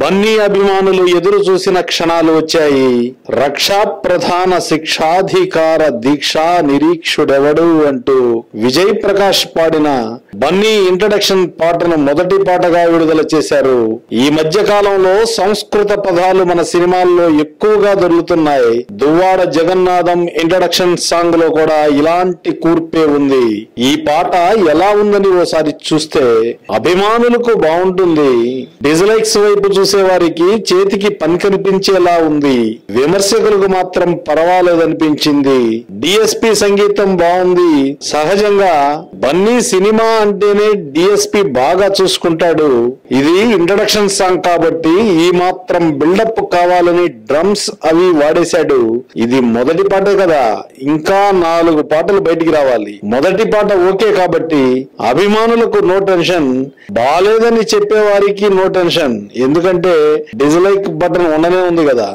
బన్నీ అభిమానులు ఎదురు చూసిన క్షణాలు వచ్చాయి. రక్షా ప్రధాన శిక్షాధికార దీక్షా నిరీక్షుడెవడు అంటూ విజయ్ ప్రకాష్ పాడిన బన్నీ ఇంట్రడక్షన్ పాటను మొదటి పాటగా విడుదల చేశారు. ఈ మధ్య కాలంలో సంస్కృత పదాలు మన సినిమాల్లో ఎక్కువగా దొరుకుతున్నాయి. దువ్వాడ జగన్నాథం ఇంట్రడక్షన్ సాంగ్లో కూడా ఇలాంటి కూర్పే ఉంది. ఈ పాట ఎలా ఉందని ఓసారి చూస్తే అభిమానులకు బాగుంటుంది. డిజ్లైక్స్ వైపు చూసే వారికి చేతికి పని కనిపించేలా ఉంది. విమర్శకులకు మాత్రం పర్వాలేదనిపించింది. డిఎస్పి సంగీతం బాగుంది. సహజంగా బన్నీ సినిమా అంటేనే డిఎస్పి బాగా చూసుకుంటాడు. ఇది ఇంట్రడక్షన్ సాంగ్ కాబట్టి ఈ మాత్రం బిల్డప్ కావాలని డ్రమ్స్ అవి వాడేశాడు. ఇది మొదటి పాటే కదా. ఇంకా నాలుగు పాటలు బయటికి రావాలి. మొదటి పాట ఓకే కాబట్టి అభిమానులకు నో టెన్షన్ బాలేదని చెప్పే వారికి నో టెన్షన్ ఎందుకంటే డిజ్లైక్ బటన్ ఉండనే ఉంది కదా.